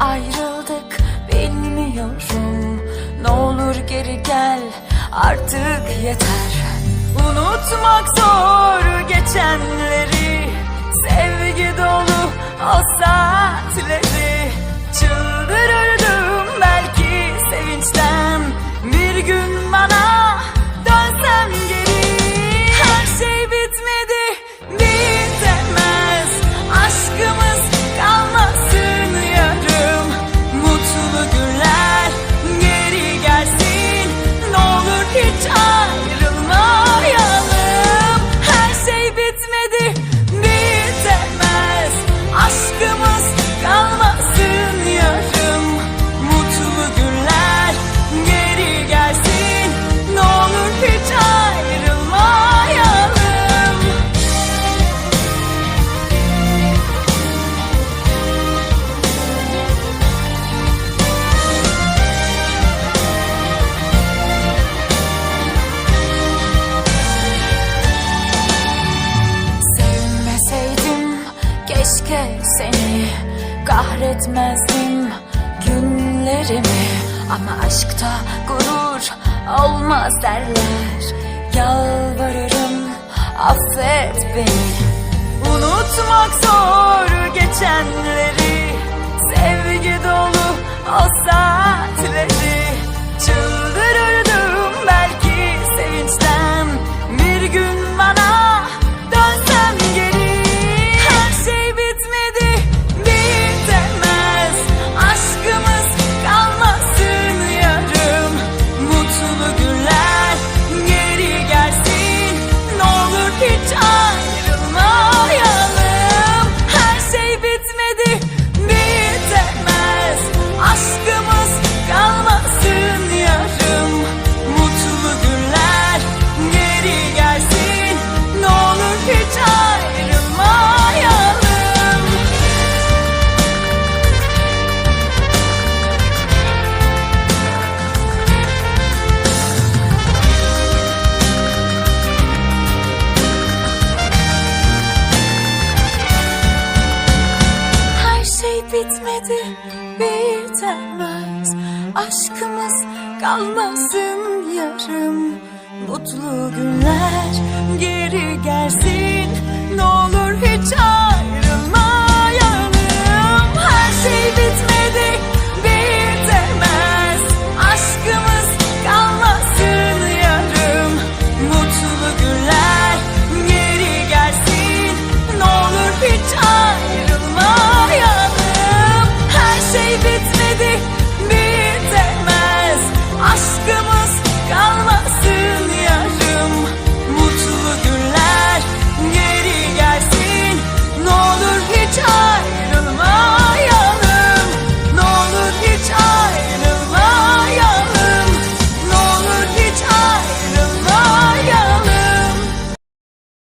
ayrıldık bilmiyorum. Ne olur geri gel artık yeter. Unutmak zor geçenleri. de seni kahretmezdim günlerimi. Ama aşkta gurur olmaz derler. Yalvarırım affet beni. Unutmak zor geçenleri. Sevgi dolu bitemez Aşkımız kalmasın yarım. Mutlu günler çalmasın